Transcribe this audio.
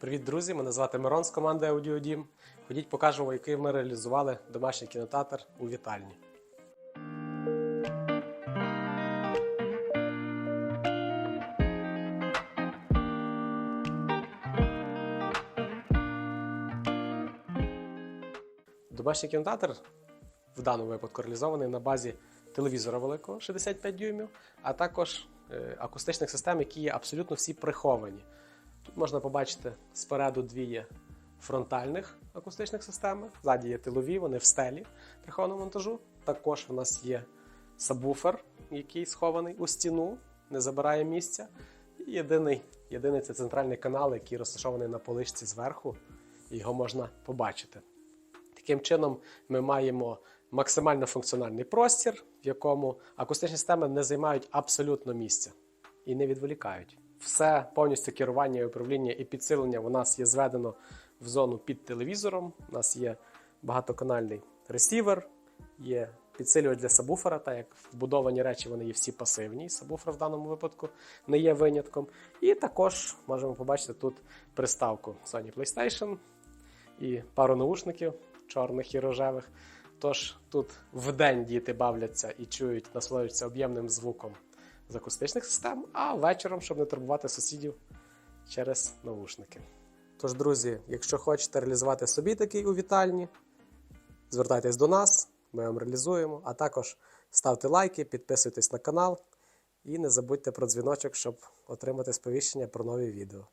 Привіт, друзі! Мене звати Мирон з команди Аудіодім. Ходіть, покажемо, який ми реалізували домашній кінотеатр у вітальні. Домашній кінотеатр в даному випадку реалізований на базі телевізора великого 65 дюймів, а також е, акустичних систем, які є абсолютно всі приховані. Тут можна побачити спереду дві є фронтальних акустичних системи, ззаді є тилові, вони в стелі прихованого монтажу. Також в нас є сабвуфер, який схований у стіну, не забирає місця. І єдиний, єдиний це центральний канал, який розташований на поличці зверху, його можна побачити. Таким чином, ми маємо максимально функціональний простір, в якому акустичні системи не займають абсолютно місця і не відволікають. Все повністю керування, і управління і підсилення у нас є зведено в зону під телевізором. У нас є багатоканальний ресівер, є підсилювач для сабвуфера, так як вбудовані речі вони є всі пасивні. Сабвуфер в даному випадку не є винятком. І також можемо побачити тут приставку Sony PlayStation і пару наушників чорних і рожевих. Тож тут вдень діти бавляться і чують, насолоджуються об'ємним звуком з акустичних систем, а вечором, щоб не турбувати сусідів через наушники. Тож, друзі, якщо хочете реалізувати собі такий у вітальні, звертайтесь до нас, ми вам реалізуємо, а також ставте лайки, підписуйтесь на канал і не забудьте про дзвіночок, щоб отримати сповіщення про нові відео.